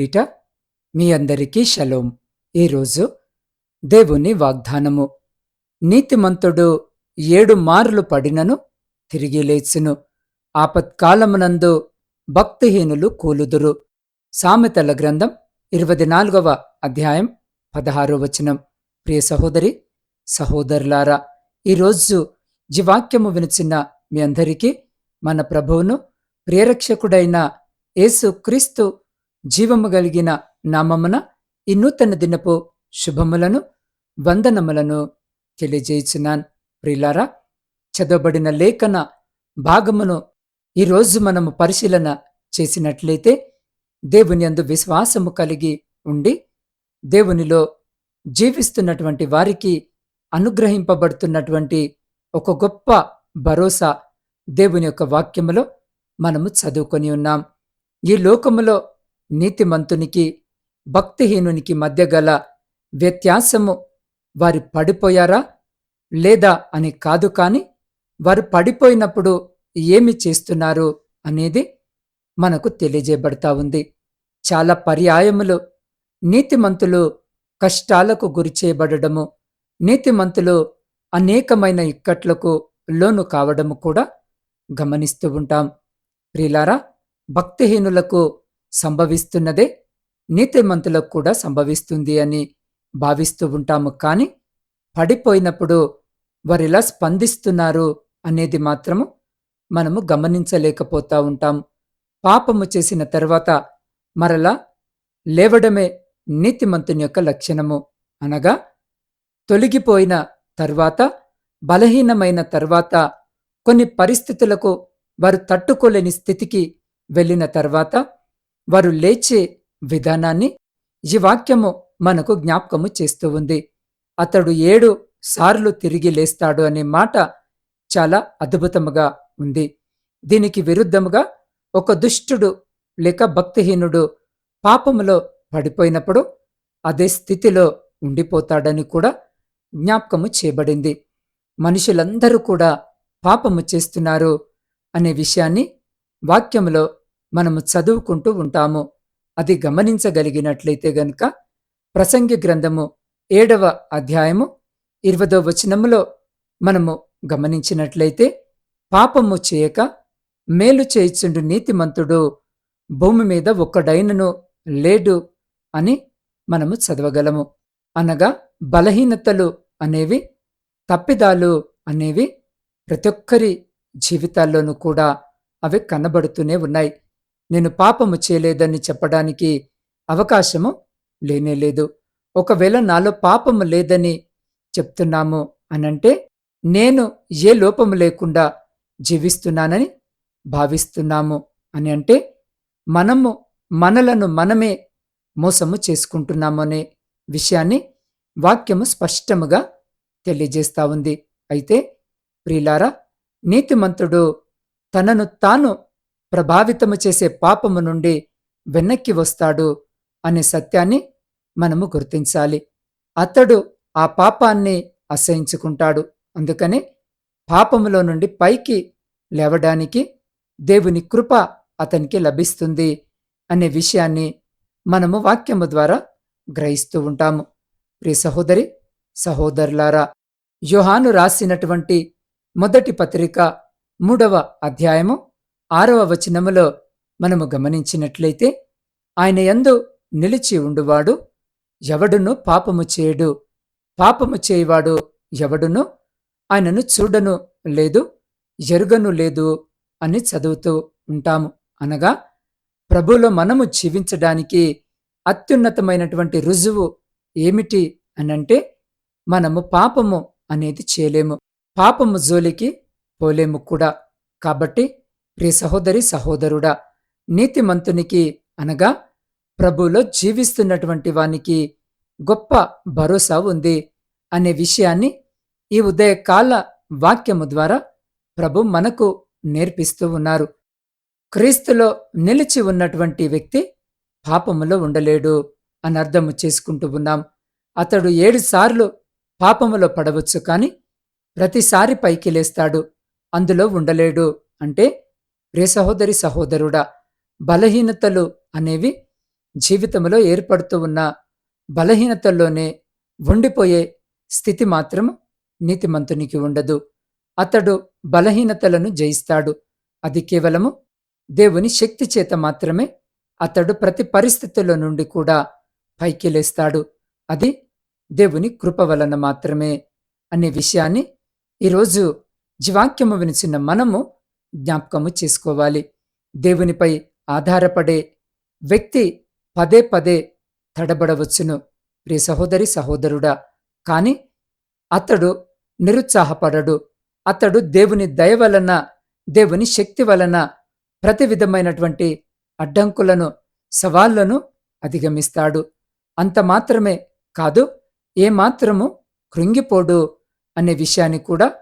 పేరిట మీ అందరికీ షలోం ఈరోజు దేవుని వాగ్దానము. నీతిమంతుడు ఏడు మార్లు పడినను తిరిగి లేచును. ఆపత్కాలమునందు భక్తిహీనులు కూలుదురు. సామెతల గ్రంథం ఇరవై నాలుగవ అధ్యాయం పదహారో వచనం. ప్రియ సహోదరి సహోదరులారా ఈరోజు జీవాక్యము వినిచిన మీ అందరికీ మన ప్రభువును ప్రియరక్షకుడైన యేసు క్రీస్తు జీవము కలిగిన నామమున ఈ నూతన దినపు శుభములను వందనములను తెలియజేయుచున్నాను. ప్రిలారా చదవబడిన లేఖన భాగమును ఈరోజు మనము పరిశీలన చేసినట్లయితే దేవుని అందు విశ్వాసము కలిగి ఉండి దేవునిలో జీవిస్తున్నటువంటి వారికి అనుగ్రహింపబడుతున్నటువంటి ఒక గొప్ప భరోసా దేవుని యొక్క వాక్యములో మనము చదువుకొని ఉన్నాం. ఈ లోకములో నీతిమంతునికి భక్తిహీనునికి మధ్య గల వ్యత్యాసము వారి పడిపోయారా? లేదా అని కాదు కాని వారు పడిపోయినప్పుడు ఏమి చేస్తున్నారు అనేది మనకు తెలియజేయబడతా ఉంది. చాలా పర్యాయములు నీతిమంతులు కష్టాలకు గురి చేయబడము నీతిమంతులు అనేకమైన ఇక్కట్లకు లోను కావడము కూడా గమనిస్తూ ఉంటాం. ప్రిలారా భక్తిహీనులకు సంభవిస్తున్నదే నీతిమంతులకు కూడా సంభవిస్తుంది అని భావిస్తూ ఉంటాము. కానీ పడిపోయినప్పుడు వారిలా స్పందిస్తున్నారు అనేది మాత్రము మనము గమనించలేకపోతా ఉంటాం. పాపము చేసిన తర్వాత మరలా లేవడమే నీతిమంతుని యొక్క లక్షణము. అనగా తొలగిపోయిన తర్వాత బలహీనమైన తర్వాత కొన్ని పరిస్థితులకు వారు తట్టుకోలేని స్థితికి వెళ్ళిన తర్వాత వారు లేచే విధానాన్ని ఈ వాక్యము మనకు జ్ఞాపకము చేస్తూ ఉంది. అతడు ఏడు సార్లు తిరిగి లేస్తాడు అనే మాట చాలా అద్భుతముగా ఉంది. దీనికి విరుద్ధముగా ఒక దుష్టుడు లేక భక్తిహీనుడు పాపములో పడిపోయినప్పుడు అదే స్థితిలో ఉండిపోతాడని కూడా జ్ఞాపకము చేయబడింది. మనుషులందరూ కూడా పాపము చేస్తున్నారు అనే విషయాన్ని వాక్యములో మనము చదువుకుంటూ ఉంటాము. అది గమనించగలిగినట్లయితే గనుక ప్రసంగి గ్రంథము ఏడవ అధ్యాయము ఇరవదో వచనములో మనము గమనించినట్లయితే పాపము చేయక మేలు చేయిచుండు నీతిమంతుడు భూమి మీద ఒక్కడైనను లేడు అని మనము చదవగలము. అనగా బలహీనతలు అనేవి తప్పిదాలు అనేవి ప్రతి ఒక్కరి జీవితాల్లోనూ కూడా అవి కనబడుతూనే ఉన్నాయి. నేను పాపము చేయలేదని చెప్పడానికి అవకాశము లేనేలేదు ఒకవేళ నాలో పాపము లేదని చెప్తున్నాము అనంటే నేను ఏ లోపము లేకుండా జీవిస్తున్నానని భావిస్తున్నాము అని అంటే మనము మనలను మనమే మోసము చేసుకుంటున్నాము అనే విషయాన్ని వాక్యము స్పష్టముగా తెలియజేస్తా ఉంది. అయితే ప్రిలారా నీతిమంతుడు తనను తాను ప్రభావితము చేసే పాపము నుండి వెనక్కి వస్తాడు అనే సత్యాన్ని మనము గుర్తించాలి. అతడు ఆ పాపాన్ని అసహించుకుంటాడు. అందుకని పాపములో నుండి పైకి లేవడానికి దేవుని కృప అతనికి లభిస్తుంది అనే విషయాన్ని మనము వాక్యము ద్వారా గ్రహిస్తూ ఉంటాము. ప్రియ సహోదరి సహోదరులారా యోహాను రాసినటువంటి మొదటి పత్రిక మూడవ అధ్యాయము ఆరవ వచనములో మనము గమనించినట్లయితే ఆయన యందు నిలిచి ఉండువాడు ఎవడును పాపము చేయడు. పాపము చేయవాడు ఎవడును ఆయనను చూడను లేదు ఎరుగను లేదు అని చదువుతూ ఉంటాము. అనగా ప్రభులో మనము జీవించడానికి అత్యున్నతమైనటువంటి రుజువు ఏమిటి అనంటే మనము పాపము అనేది చేయలేము. పాపము జోలికి పోలేము కూడా. కాబట్టి ప్రియ సహోదరి సహోదరుడా నీతిమంతునికి అనగా ప్రభులో జీవిస్తున్నటువంటి వానికి గొప్ప భరోసా ఉంది అనే విషయాన్ని ఈ ఉదయకాల వాక్యము ద్వారా ప్రభు మనకు నేర్పిస్తూ ఉన్నారు. క్రీస్తులో నిలిచి ఉన్నటువంటి వ్యక్తి పాపములో ఉండలేడు అని అర్థము చేసుకుంటూ ఉన్నాం. అతడు ఏడుసార్లు పాపములో పడవచ్చు కాని ప్రతిసారి పైకి లేస్తాడు. అందులో ఉండలేడు అంటే ప్రియ సహోదరి సహోదరుడా బలహీనతలు అనేవి జీవితంలో ఏర్పడుతూ ఉన్న బలహీనతల్లోనే ఉండిపోయే స్థితి మాత్రం నీతిమంతునికి ఉండదు. అతడు బలహీనతలను జయిస్తాడు. అది కేవలము దేవుని శక్తి చేత మాత్రమే అతడు ప్రతి పరిస్థితుల్లో నుండి కూడా పైకి లేస్తాడు. అది దేవుని కృప వలన మాత్రమే అనే విషయాన్ని ఈరోజు జీవాక్యము వినిచిన మనము జ్ఞాపకము చేసుకోవాలి. దేవునిపై ఆధారపడే వ్యక్తి పదే పదే తడబడవచ్చును. ప్రియ సహోదరి సహోదరుడా కాని అతడు నిరుత్సాహపడడు. అతడు దేవుని దయ వలన దేవుని శక్తి వలన ప్రతి విధమైనటువంటి అడ్డంకులను సవాళ్ళను అధిగమిస్తాడు. అంత మాత్రమే కాదు ఏమాత్రము కృంగిపోడు అనే విషయాన్ని కూడా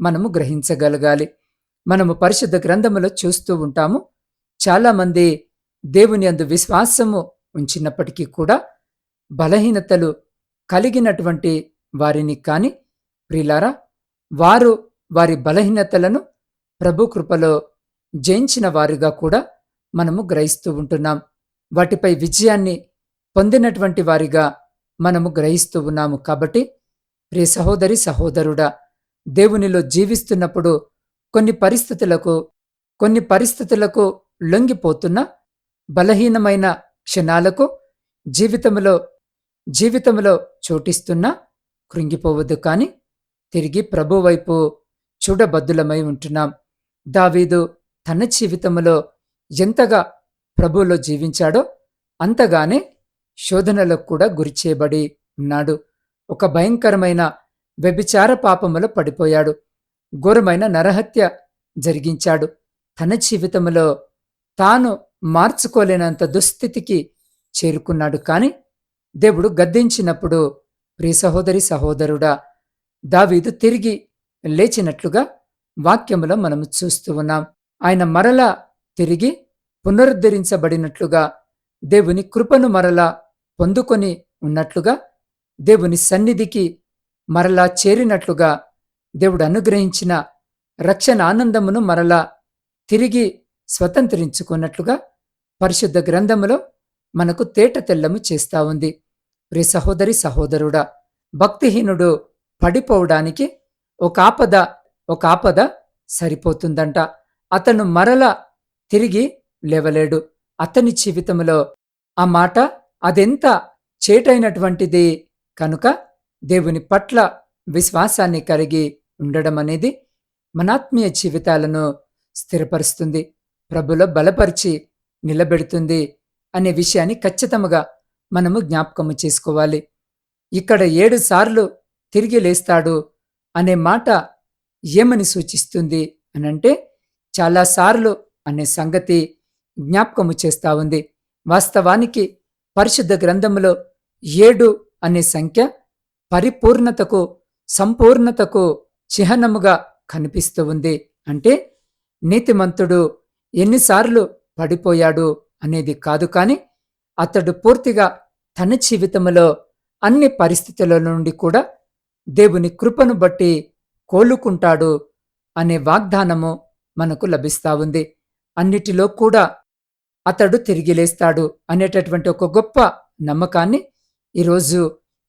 మనము గ్రహించగలగాలి. మనము పరిశుద్ధ గ్రంథములో చూస్తూ ఉంటాము. చాలామంది దేవుని అందు విశ్వాసము ఉంచినప్పటికీ కూడా బలహీనతలు కలిగినటువంటి వారిని కాని ప్రిలారా వారు వారి బలహీనతలను ప్రభు కృపలో జయించిన వారుగా కూడా మనము గ్రహిస్తూ ఉంటున్నాం. వాటిపై విజయాన్ని పొందినటువంటి వారిగా మనము గ్రహిస్తూ ఉన్నాము కాబట్టి ప్రియ సహోదరి సహోదరుడా దేవునిలో జీవిస్తున్నప్పుడు కొన్ని పరిస్థితులకు కొన్ని పరిస్థితులకు లొంగిపోతున్న బలహీనమైన క్షణాలకు జీవితంలో జీవితంలో చోటిస్తున్నా కృంగిపోవద్దు కానీ తిరిగి ప్రభువైపు చూడబద్దులమై ఉంటున్నాం. దావీదు తన జీవితంలో ఎంతగా ప్రభువులో జీవించాడో అంతగానే శోధనలకు కూడా గురిచేయబడి ఉన్నాడు. ఒక భయంకరమైన వ్యభిచార పాపములో పడిపోయాడు. ఘోరమైన నరహత్య జరిగించాడు. తన జీవితంలో తాను మార్చుకోలేనంత దుస్థితికి చేరుకున్నాడు. కాని దేవుడు గద్దించినప్పుడు ప్రియ సహోదరి సహోదరుడా దావీదు తిరిగి లేచినట్లుగా వాక్యములో మనము చూస్తూ ఉన్నాం. ఆయన మరలా తిరిగి పునరుద్ధరించబడినట్లుగా దేవుని కృపను మరలా పొందుకొని ఉన్నట్లుగా దేవుని సన్నిధికి మరలా చేరినట్లుగా దేవుడు అనుగ్రహించిన రక్షణ ఆనందమును మరలా తిరిగి స్వతంత్రించుకున్నట్లుగా పరిశుద్ధ గ్రంథములో మనకు తేట తెల్లము చేస్తా ఉంది. ప్రి సహోదరి సహోదరుడా భక్తిహీనుడు పడిపోవడానికి ఒక ఆపద ఒక ఆపద సరిపోతుందంట. అతను మరల తిరిగి లేవలేడు. అతని జీవితంలో ఆ మాట అదెంత చేటైనటువంటిది కనుక దేవుని పట్ల విశ్వాసాన్ని కలిగి ఉండడం అనేది మనాత్మీయ జీవితాలను స్థిరపరుస్తుంది ప్రభులో బలపరిచి నిలబెడుతుంది అనే విషయాన్ని ఖచ్చితంగా మనము జ్ఞాపకము చేసుకోవాలి. ఇక్కడ ఏడు సార్లు తిరిగి లేస్తాడు అనే మాట ఏమని సూచిస్తుంది అనంటే చాలాసార్లు అనే సంగతి జ్ఞాపకము చేస్తా ఉంది. వాస్తవానికి పరిశుద్ధ గ్రంథములో ఏడు అనే సంఖ్య పరిపూర్ణతకు సంపూర్ణతకు చిహ్నముగా కనిపిస్తూ ఉంది. అంటే నీతిమంతుడు ఎన్నిసార్లు పడిపోయాడు అనేది కాదు. కాని అతడు పూర్తిగా తన జీవితంలో అన్ని పరిస్థితుల నుండి కూడా దేవుని కృపను బట్టి కోలుకుంటాడు అనే వాగ్దానము మనకు లభిస్తా ఉంది. అన్నిటిలో కూడా అతడు తిరిగి లేస్తాడు అనేటటువంటి ఒక గొప్ప నమ్మకాన్ని ఈరోజు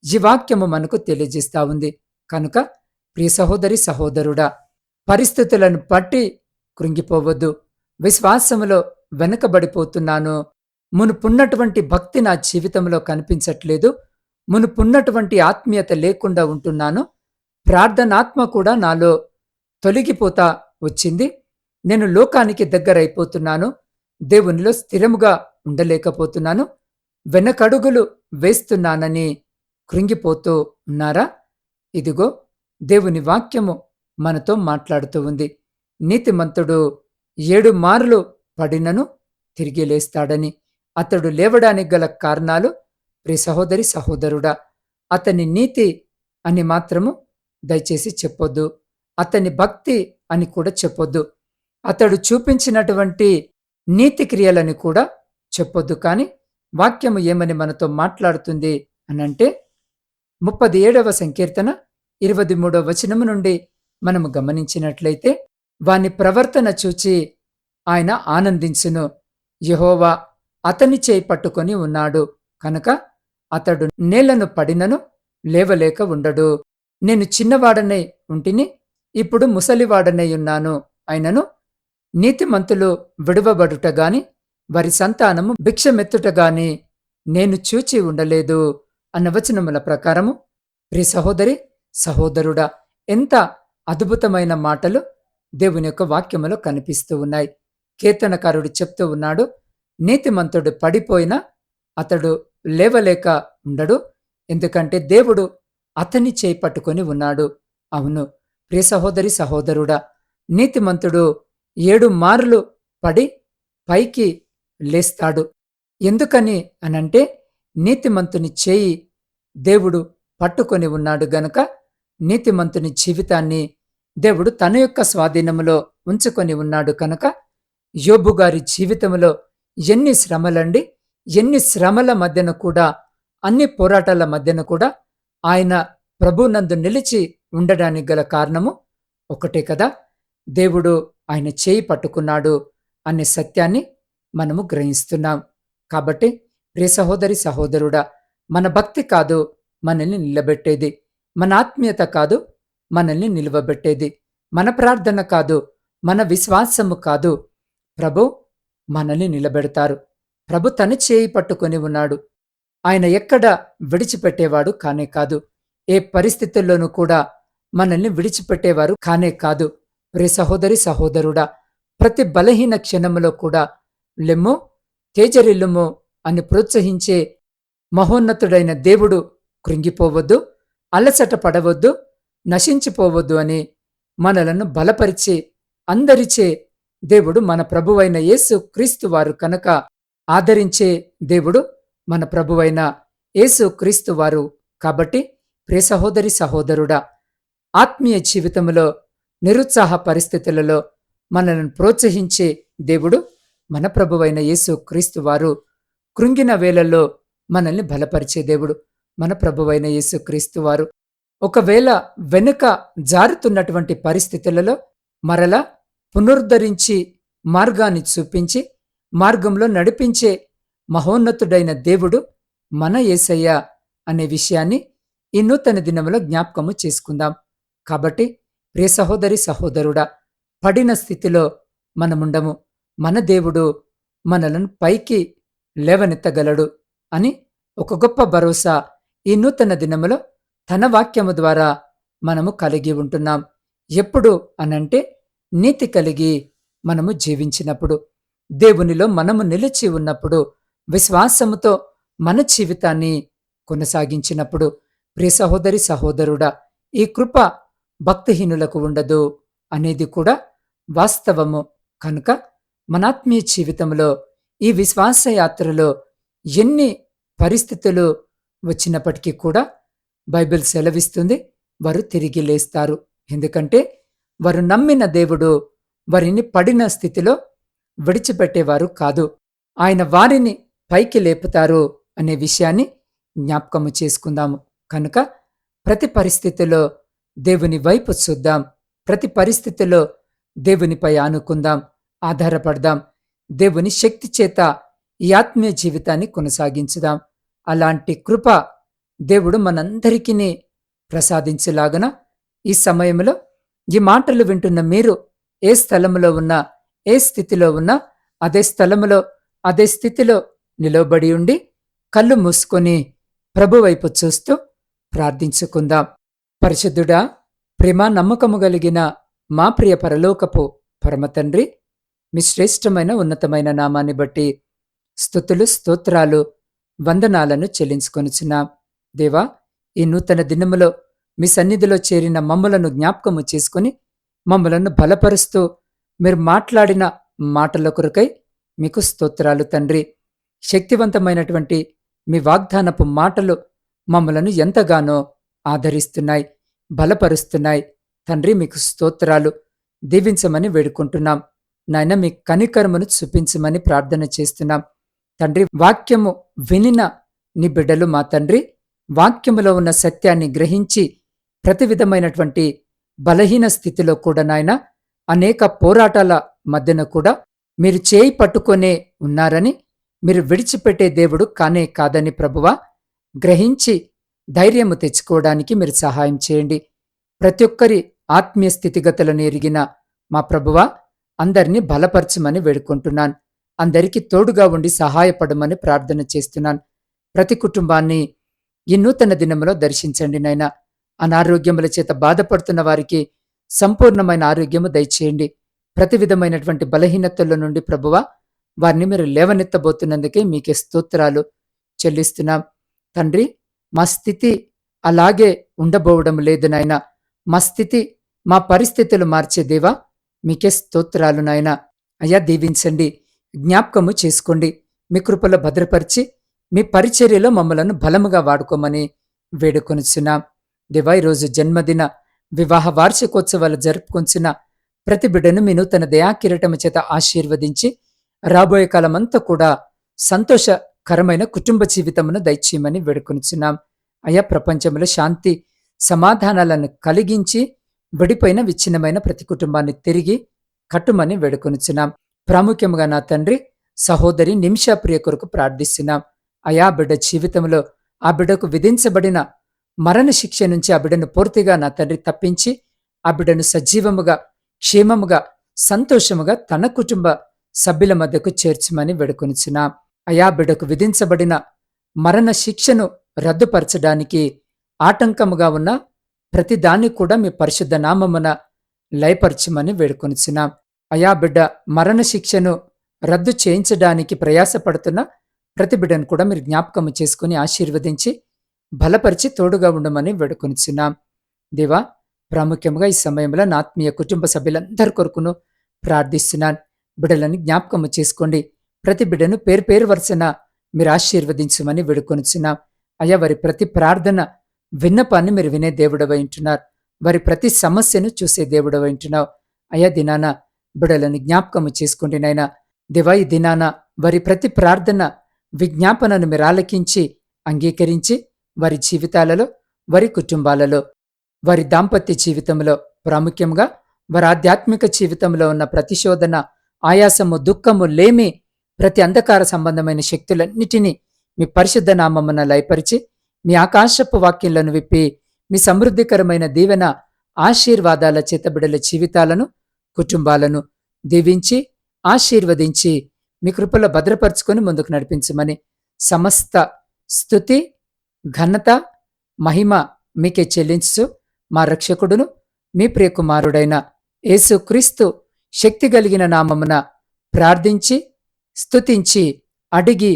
ఈ వాక్యము మనకు తెలియజేస్తా ఉంది. కనుక ప్రియ సహోదరి సహోదరుడా పరిస్థితులను పట్టి కృంగిపోవద్దు. విశ్వాసములో వెనుకబడిపోతున్నాను. మునుపున్నటువంటి భక్తి నా జీవితంలో కనిపించట్లేదు. మునుపున్నటువంటి ఆత్మీయత లేకుండా ఉంటున్నాను. ప్రార్థనాత్మ కూడా నాలో తొలగిపోతా వచ్చింది. నేను లోకానికి దగ్గరైపోతున్నాను. దేవునిలో స్థిరముగా ఉండలేకపోతున్నాను. వెనకడుగులు వేస్తున్నానని కృంగిపోతూ ఉన్నారా? ఇదిగో దేవుని వాక్యము మనతో మాట్లాడుతూ ఉంది. నీతిమంతుడు ఏడు మార్లు పడినను తిరిగి లేస్తాడని. అతడు లేవడానికి గల కారణాలు ప్రి సహోదరి సహోదరుడా. అతని నీతి అని మాత్రము దయచేసి చెప్పొద్దు. అతని భక్తి అని కూడా చెప్పొద్దు. అతడు చూపించినటువంటి నీతి క్రియలని కూడా చెప్పొద్దు. కానీ వాక్యము ఏమని మనతో మాట్లాడుతుంది అనంటే ముప్పది ఏడవ సంకీర్తన ఇరవై మూడో వచనము నుండి మనము గమనించినట్లయితే వాని ప్రవర్తన చూచి ఆయన ఆనందించును. యహోవా అతని చేయి పట్టుకొని ఉన్నాడు. కనుక అతడు నేలను పడినను లేవలేక ఉండడు. నేను చిన్నవాడనై ఉంటిని ఇప్పుడు ముసలివాడనై ఉన్నాను. అయినను నీతిమంతులు విడువబడుటగాని వారి సంతానము భిక్షమెత్తుటగాని నేను చూచి ఉండలేదు. అన్న వచనముల ప్రకారము ప్రి సహోదరి సహోదరుడా ఎంత అద్భుతమైన మాటలు దేవుని యొక్క వాక్యములో కనిపిస్తూ ఉన్నాయి. కీర్తనకారుడు చెప్తూ ఉన్నాడు నీతిమంతుడు పడిపోయినా అతడు లేవలేక ఉండడు ఎందుకంటే దేవుడు అతన్ని చేయి పట్టుకొని ఉన్నాడు. అవును ప్రియ సహోదరి సహోదరుడా నీతిమంతుడు ఏడు మార్లు పడి పైకి లేస్తాడు. ఎందుకని అనంటే నీతిమంతుని చేయి దేవుడు పట్టుకొని ఉన్నాడు గనుక నీతిమంతుని జీవితాన్ని దేవుడు తన యొక్క స్వాధీనములో ఉంచుకొని ఉన్నాడు కనుక యోబు గారి జీవితంలో ఎన్ని శ్రమలండి ఎన్ని శ్రమల మధ్యన కూడా అన్ని పోరాటాల మధ్యన కూడా ఆయన ప్రభునందు నిలిచి ఉండడానికి గల కారణము ఒకటే కదా. దేవుడు ఆయన చేయి పట్టుకున్నాడు అనే సత్యాన్ని మనము గ్రహిస్తున్నాం. కాబట్టి ప్రియ సహోదరి సహోదరుడా మన భక్తి కాదు మనల్ని నిలబెట్టేది. మన ఆత్మీయత కాదు మనల్ని నిలువబెట్టేది. మన ప్రార్థన కాదు మన విశ్వాసము కాదు. ప్రభు మనల్ని నిలబెడతారు. ప్రభు తన చేయి పట్టుకొని ఉన్నాడు. ఆయన ఎక్కడ విడిచిపెట్టేవాడు కానే కాదు. ఏ పరిస్థితుల్లోనూ కూడా మనల్ని విడిచిపెట్టేవారు కానే కాదు. ప్రే సహోదరి సహోదరుడా ప్రతి బలహీన క్షణములో కూడా లెమ్ము తేజరిల్లుము అని ప్రోత్సహించే మహోన్నతుడైన దేవుడు కృంగిపోవద్దు. అలసట పడవద్దు నశించిపోవద్దు అని మనలను బలపరిచి అందరిచే దేవుడు మన ప్రభువైన యేసు క్రీస్తు వారు కనుక ఆదరించే దేవుడు మన ప్రభువైన యేసు క్రీస్తు వారు కాబట్టి ప్రియ సహోదరి సహోదరుడా ఆత్మీయ జీవితంలో నిరుత్సాహ పరిస్థితులలో మనలను ప్రోత్సహించే దేవుడు మన ప్రభువైన యేసు క్రీస్తు వారు కృంగిన వేళల్లో మనల్ని బలపరిచే దేవుడు. మన ప్రభువైన యేసుక్రీస్తు వారు ఒకవేళ వెనుక జారుతున్నటువంటి పరిస్థితులలో మరలా పునరుద్ధరించి మార్గాన్ని చూపించి మార్గంలో నడిపించే మహోన్నతుడైన దేవుడు మన యేసయ్య అనే విషయాన్ని ఈ నూతన దినములో జ్ఞాపకము చేసుకుందాం. కాబట్టి ప్రియ సహోదరి సహోదరుడా పడిన స్థితిలో మనముండము. మన దేవుడు మనలను పైకి లేవనెత్తగలడు అని ఒక గొప్ప భరోసా ఈ నూతన దినములో తన వాక్యము ద్వారా మనము కలిగి ఉంటున్నాం. ఎప్పుడు అనంటే నీతి కలిగి మనము జీవించినప్పుడు దేవునిలో మనము నిలిచి ఉన్నప్పుడు విశ్వాసముతో మన జీవితాన్ని కొనసాగించినప్పుడు ప్రియ సహోదరి సహోదరుడా ఈ కృప భక్తిహీనులకు ఉండదు అనేది కూడా వాస్తవము. కనుక మనాత్మీయ జీవితంలో ఈ విశ్వాస యాత్రలో ఎన్ని పరిస్థితులు వచ్చినప్పటికీ కూడా బైబిల్ సెలవిస్తుంది వారు తిరిగి లేస్తారు. ఎందుకంటే వారు నమ్మిన దేవుడు వారిని పడిన స్థితిలో విడిచిపెట్టేవారు కాదు. ఆయన వారిని పైకి లేపుతారు అనే విషయాన్ని జ్ఞాపకము చేసుకుందాము. కనుక ప్రతి పరిస్థితిలో దేవుని వైపు చూద్దాం. ప్రతి పరిస్థితిలో దేవునిపై ఆనుకుందాం ఆధారపడదాం. దేవుని శక్తి చేత ఈ ఆత్మీయ జీవితాన్ని కొనసాగించుదాం. అలాంటి కృప దేవుడు మనందరికీ ప్రసాదించేలాగన ఈ సమయంలో ఈ మాటలు వింటున్న మీరు ఏ స్థలంలో ఉన్నా ఏ స్థితిలో ఉన్నా అదే స్థలములో అదే స్థితిలో నిలవబడి ఉండి కళ్ళు మూసుకొని ప్రభువైపు చూస్తూ ప్రార్థించుకుందాం. పరిశుద్ధుడా ప్రేమ నమ్మకము కలిగిన మా ప్రియ పరలోకపు పరమతండ్రి మీ శ్రేష్టమైన ఉన్నతమైన నామాన్ని బట్టి స్థుతులు స్తోత్రాలు వందనాలను చెల్లించుకొనుచున్నాం. దేవా ఈ నూతన దినములో మీ సన్నిధిలో చేరిన మమ్మలను జ్ఞాపకము చేసుకుని మమ్మలను బలపరుస్తూ మీరు మాట్లాడిన మాటల కొరకై మీకు స్తోత్రాలు తండ్రి. శక్తివంతమైనటువంటి మీ వాగ్దానపు మాటలు మమ్మలను ఎంతగానో ఆదరిస్తున్నాయి బలపరుస్తున్నాయి. తండ్రి మీకు స్తోత్రాలు దీవించమని వేడుకుంటున్నాం. నాయన మీ కనికరమును చూపించమని ప్రార్థన చేస్తున్నాం. తండ్రి వాక్యము వినిన నీ బిడ్డలు మా తండ్రి. వాక్యములో ఉన్న సత్యాన్ని గ్రహించి ప్రతి విధమైనటువంటి బలహీన స్థితిలో కూడా నాయన అనేక పోరాటాల మధ్యన కూడా మీరు చేయి పట్టుకొనే ఉన్నారని మీరు విడిచిపెట్టే దేవుడు కానే కాదని ప్రభువా గ్రహించి ధైర్యము తెచ్చుకోవడానికి మీరు సహాయం చేయండి. ప్రతి ఒక్కరి ఆత్మీయ స్థితిగతులను ఎరిగిన మా ప్రభువా అందరినీ బలపరచమని వేడుకుంటున్నాను. అందరికీ తోడుగా ఉండి సహాయపడమని ప్రార్థన చేస్తున్నాను. ప్రతి కుటుంబాన్ని ఈ నూతన దినములో దర్శించండి నాయనా. అనారోగ్యముల చేత బాధపడుతున్న వారికి సంపూర్ణమైన ఆరోగ్యము దయచేయండి. ప్రతి విధమైనటువంటి బలహీనతల నుండి ప్రభువా వారిని మీరు లేవనెత్తబోతున్నందుకే మీకే స్తోత్రాలు చెల్లిస్తున్నాం. తండ్రి మా స్థితి అలాగే ఉండబోవడం లేదు నాయన. మా స్థితి మా పరిస్థితులు మార్చే దేవా మీకే స్తోత్రాలు నాయన. అయ్యా దీవించండి. జ్ఞాపకము చేసుకోండి. మీ కృపలో భద్రపరిచి మీ పరిచర్యలో మమ్మలను బలముగా వాడుకోమని వేడుకొనిచున్నాం దేవా ఈరోజు జన్మదిన వివాహ వార్షికోత్సవాలు జరుపుకొంచిన ప్రతి బిడ్డను మీ నూతన దయాకిరటం చేత ఆశీర్వదించి రాబోయే కాలమంతా కూడా సంతోషకరమైన కుటుంబ జీవితమును దయచేయమని వేడుకొనిచున్నాం. అయా ప్రపంచంలో శాంతి సమాధానాలను కలిగించి విడిపోయిన విచ్ఛిన్నమైన ప్రతి కుటుంబాన్ని తిరిగి కట్టుమని వేడుకొనిచున్నాం. ప్రాముఖ్యముగా నా తండ్రి సహోదరి నిమిషాప్రియ కొరకు ప్రార్థిస్తున్నాం. అయా బిడ్డ జీవితంలో ఆ బిడ్డకు విధించబడిన మరణ శిక్ష నుంచి ఆ బిడ్డను పూర్తిగా నా తండ్రి తప్పించి ఆ బిడ్డను సజీవముగా క్షేమముగా సంతోషముగా తన కుటుంబ సభ్యుల మధ్యకు చేర్చమని వేడుకొనిచున్నాం. అయా బిడ్డకు విధించబడిన మరణ శిక్షను రద్దుపరచడానికి ఆటంకముగా ఉన్న ప్రతిదాన్ని కూడా మీ పరిశుద్ధ నామమున లయపరచమని వేడుకొనిచున్నాం. అయా బిడ్డ మరణశిక్షను రద్దు చేయించడానికి ప్రయాసపడుతున్న ప్రతి బిడ్డను కూడా మీరు జ్ఞాపకం చేసుకుని ఆశీర్వదించి బలపరిచి తోడుగా ఉండమని వేడుకొనిచున్నాం. దేవా ప్రాముఖ్యంగా ఈ సమయంలో నా ఆత్మీయ కుటుంబ సభ్యులందరి కొరకును ప్రార్థిస్తున్నాను బిడ్డలను జ్ఞాపకము చేసుకోండి. ప్రతి బిడ్డను పేరు పేరు వరుసన మీరు ఆశీర్వదించమని వేడుకొనిచున్నాం. అయ్యా వారి ప్రతి ప్రార్థన విన్నపాన్ని మీరు వినే దేవుడవై ఉంటున్నారు. వారి ప్రతి సమస్యను చూసే దేవుడవై ఉంటున్నావు. అయ్యా దినానా బిడలను జ్ఞాపకము చేసుకోండి నాయన ఈ దినాన వారి ప్రతి ప్రార్థన విజ్ఞాపనను మీరు ఆలకించి అంగీకరించి వారి జీవితాలలో వారి కుటుంబాలలో వారి దాంపత్య జీవితంలో ప్రాముఖ్యంగా వారి ఆధ్యాత్మిక జీవితంలో ఉన్న ప్రతిశోధన ఆయాసము దుఃఖము లేమి ప్రతి అంధకార సంబంధమైన శక్తులన్నిటినీ మీ పరిశుద్ధ నామమున లయపరిచి మీ ఆకాశపు వాక్యంలను విప్పి మీ సమృద్ధికరమైన దీవెన ఆశీర్వాదాల చేతబిడల జీవితాలను కుటుంబాలను దీవించి ఆశీర్వదించి మీ కృపలో భద్రపరుచుకొని ముందుకు నడిపించమని సమస్త స్థుతి ఘనత మహిమ మీకే చెల్లించు మా రక్షకుడును మీ ప్రియకుమారుడైన యేసుక్రీస్తు శక్తి కలిగిన నామమున ప్రార్థించి స్తుతించి అడిగి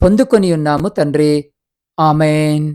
పొందుకొని ఉన్నాము తండ్రి. ఆమెన్.